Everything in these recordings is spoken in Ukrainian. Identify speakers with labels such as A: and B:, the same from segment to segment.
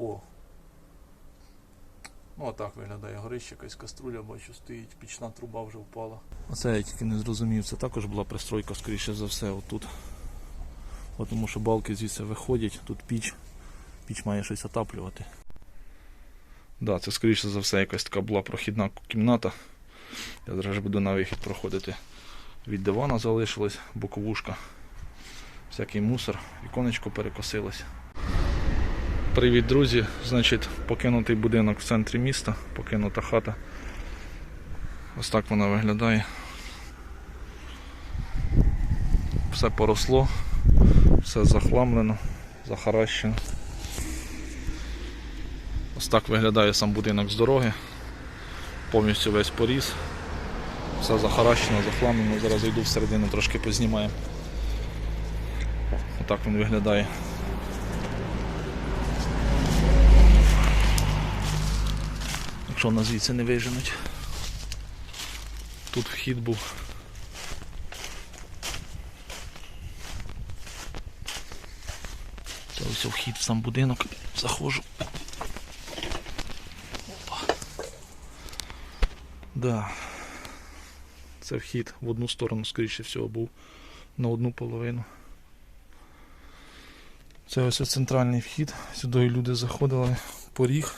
A: О. Ну, а так виглядає горище, якась каструля, бачу, стоїть, пічна труба вже впала. Оце я тільки не зрозумів, це також була пристройка, скоріше за все, отут. От Тому що балки звідси виходять, тут піч, піч має щось отаплювати. Да, це скоріше за все якась така була прохідна кімната. Я зараз буду на вихід проходити. Від дивана залишилась боковушка. Всякий мусор, віконечко перекосилось. Привіт, друзі! Значить, покинутий будинок в центрі міста, покинута хата. Ось так вона виглядає. Все поросло, все захламлено, захаращено. Ось так виглядає сам будинок з дороги. Повністю весь поріс. Все захаращено, захламлено. Зараз зайду всередину, трошки познімаємо. Отак він виглядає. Якщо нас звідси не виженуть. Тут вхід був. Це ось вхід в сам будинок. Заходжу. Опа. Да. Це вхід в одну сторону, скоріше всього, був на одну половину. Це ось центральний вхід. Сюди люди заходили, поріг.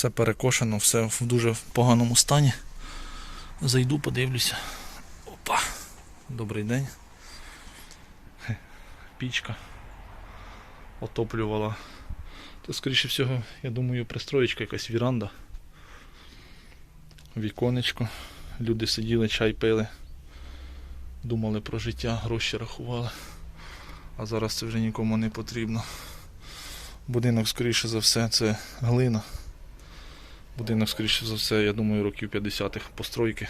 A: Все перекошено, все в дуже поганому стані. Зайду, подивлюся. Опа! Добрий день. Пічка отоплювала. Це, скоріше всього, я думаю, пристроєчка, якась віранда. Віконечко. Люди сиділи, чай пили, думали про життя, гроші рахували. А зараз це вже нікому не потрібно. Будинок, скоріше за все, це глина. Будинок, скоріше за все, я думаю, років 50-х постройки.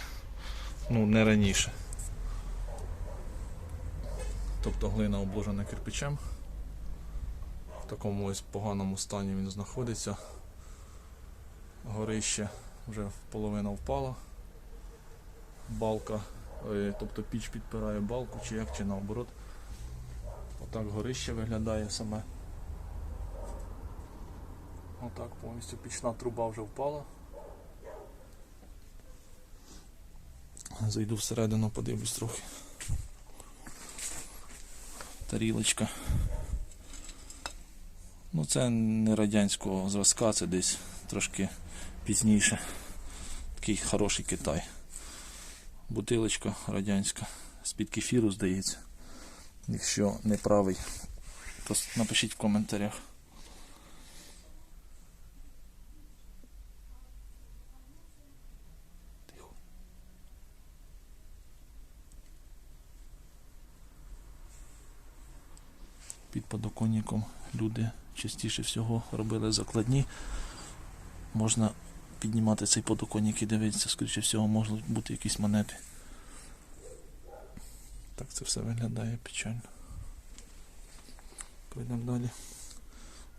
A: Ну, не раніше. Тобто глина обложена кирпичем. В такому ось поганому стані він знаходиться. Горище вже половина впала. Балка, е, тобто піч підпирає балку, чи як, чи наоборот. Отак горище виглядає саме. Отак повністю пічна труба вже впала. Зайду всередину, подивлюсь трохи. Тарілочка. Ну це не радянського зразка, це десь трошки пізніше. Такий хороший Китай. Бутилочка радянська. З-під кефіру, здається. Якщо не правий, то напишіть в коментарях. Під подоконником люди частіше всього робили закладні. Можна піднімати цей подоконник і дивитися, скоріше всього, можуть бути якісь монети. Так це все виглядає печально. Пройдемо далі.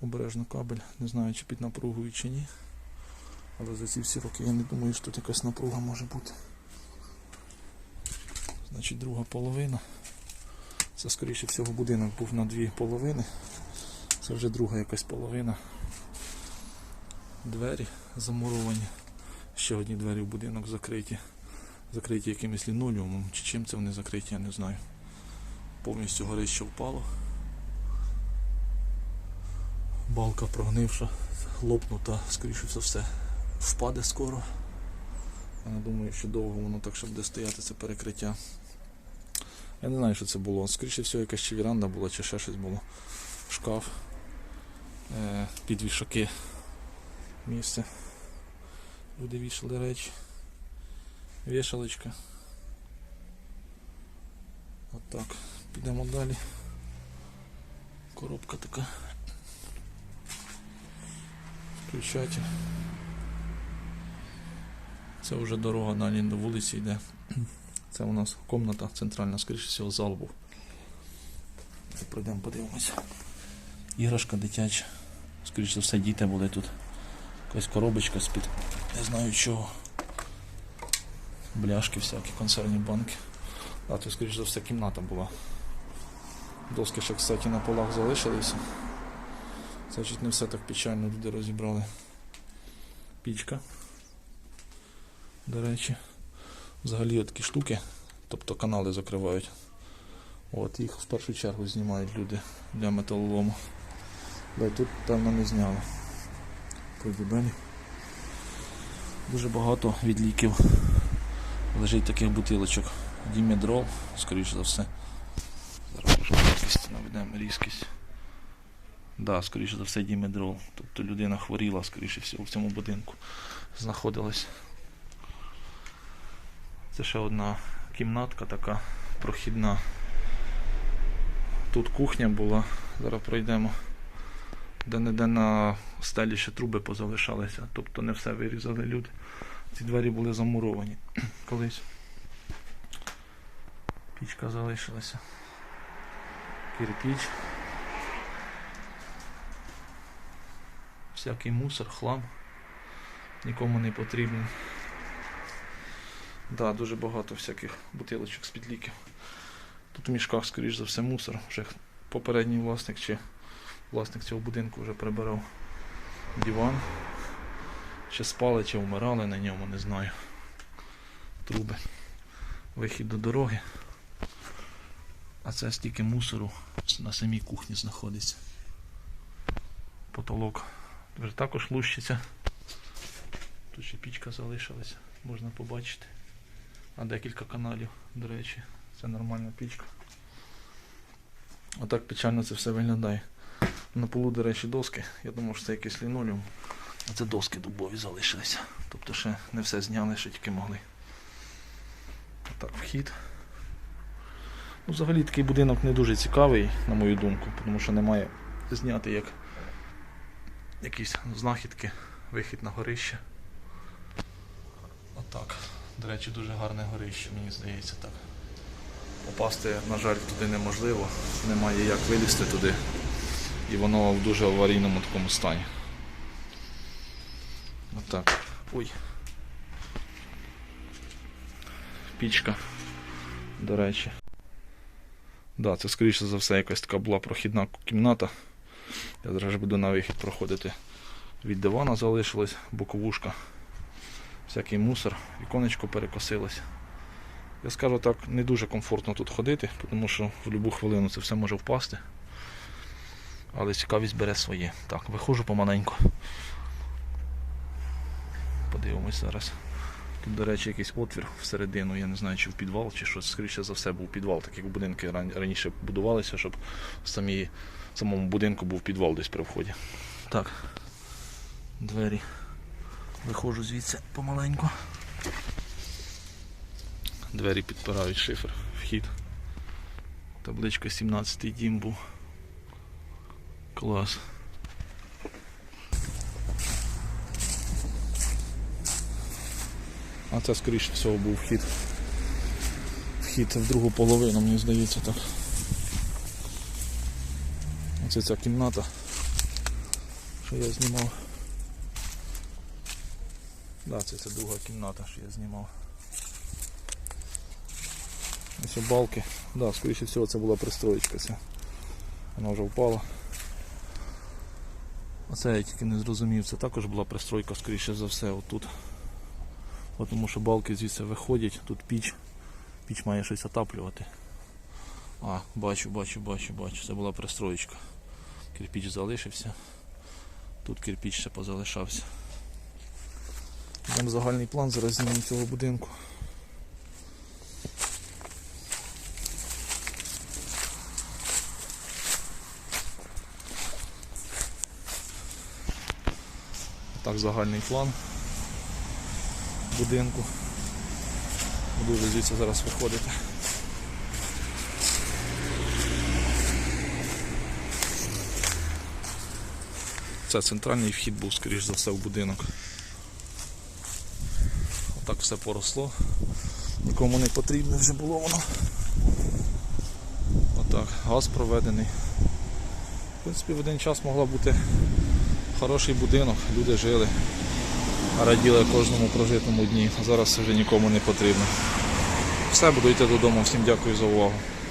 A: Обережно кабель. Не знаю, чи під напругою чи ні. Але за ці всі роки я не думаю, що тут якась напруга може бути. Значить, друга половина. Це скоріше всього будинок був на дві половини. Це вже друга якась половина. Двері замуровані. Ще одні двері в будинок закриті. Закриті якимось лінолеумом, чи чим це вони закриті, я не знаю. Повністю горище впало. Балка прогнивша, лопнута, скоріше все все впаде скоро. Я думаю, що довго воно так, щоб буде стояти це перекриття. Я не знаю, що це було. Скоріше всього, якась чи віранда була, чи ще щось було. Шкаф, е, під вішаки місце. Люди вішали речі. Вішалочка. Отак. Підемо далі. Коробка така. Включатель. Це вже дорога далі до вулиці йде. Це у нас комната центральна, скоріше всього, зал був. Пройдемо, подивимося. Іграшка дитяча. Скоріше за все, діти були тут. Якась коробочка з-під. Не знаю чого. Бляшки всякі, консервні банки. А, то, скоріш за все, кімната була. Доски ще, кстати, на полах залишилися. Значить, не все так печально люди розібрали. Пічка. До речі. Взагалі такі штуки, тобто канали закривають. От їх в першу чергу знімають люди для металолому. І тут певно не зняли. Пройду. Дуже багато від ліків лежить таких бутилочок. Дімедрол, скоріш за все. Зараз різкість наведемо різкість. Да, скоріше за все дімедрол. Тобто людина хворіла, скоріше всього, в цьому будинку знаходилась. Це ще одна кімнатка така прохідна. Тут кухня була, зараз пройдемо. Де-не-де на стелі ще труби позалишалися, тобто не все вирізали люди. Ці двері були замуровані колись. Пічка залишилася. Кирпіч. Всякий мусор, хлам. Нікому не потрібен. Да, дуже багато всяких бутилочок з-під ліків. Тут у мішках, скоріш за все, мусор. Вже попередній власник чи власник цього будинку вже прибирав диван. Чи спали, чи вмирали на ньому, не знаю. Труби. Вихід до дороги. А це стільки мусору на самій кухні знаходиться. Потолок також лущиться. Тут ще пічка залишилася, можна побачити. А декілька каналів, до речі, це нормальна пічка. Отак печально це все виглядає. На полу, до речі, доски. Я думав, що це якийсь лінолеум. А це доски дубові залишилися. Тобто ще не все зняли, що тільки могли. Отак вхід. Ну, взагалі такий будинок не дуже цікавий, на мою думку, тому що немає зняти як якісь знахідки, вихід на горище. Отак. До речі, дуже гарне горище, мені здається так. Попасти, на жаль, туди неможливо, немає як вилізти туди. І воно в дуже аварійному такому стані. Отак. Ой. Пічка. До речі. Да, це скоріше за все якась така була прохідна кімната. Я зараз буду на вихід проходити. Від дивана залишилась боковушка. Всякий мусор, віконечко перекосилось. Я скажу так, не дуже комфортно тут ходити, тому що в будь-яку хвилину це все може впасти. Але цікавість бере своє. Так, виходжу помаленьку. Подивимось зараз. Тут, до речі, якийсь отвір всередину, я не знаю, чи в підвал, чи щось, скоріше за все, був підвал, так як будинки раніше будувалися, щоб в в самому будинку був підвал десь при вході. Так. Двері. Виходжу звідси помаленьку. Двері підпирають шифер, вхід. Табличка 17 дім був. Клас. А це скоріше всього був вхід. Вхід в другу половину, мені здається так. Оце ця кімната, що я знімав. Да, це, це друга кімната, що я знімав. Ось балки. Да, скоріше всього це була пристроєчка ця. Вона вже впала. Оце я тільки не зрозумів, це також була пристройка, скоріше за все, отут. От Тому що балки звідси виходять, тут піч. Піч має щось отаплювати. А, бачу, бачу, бачу, бачу. Це була пристроєчка. Кирпіч залишився. Тут кирпіч ще позалишався. Там загальний план зараз знімемо цього будинку. Так, загальний план будинку. Буду вже звідси зараз виходити. Це центральний вхід був, скоріш за все, в будинок. Отак все поросло. Нікому не потрібно вже було воно. Отак, газ проведений. В принципі, в один час могла бути хороший будинок, люди жили, раділи кожному прожитому дні. А зараз це вже нікому не потрібно. Все, буду йти додому. Всім дякую за увагу.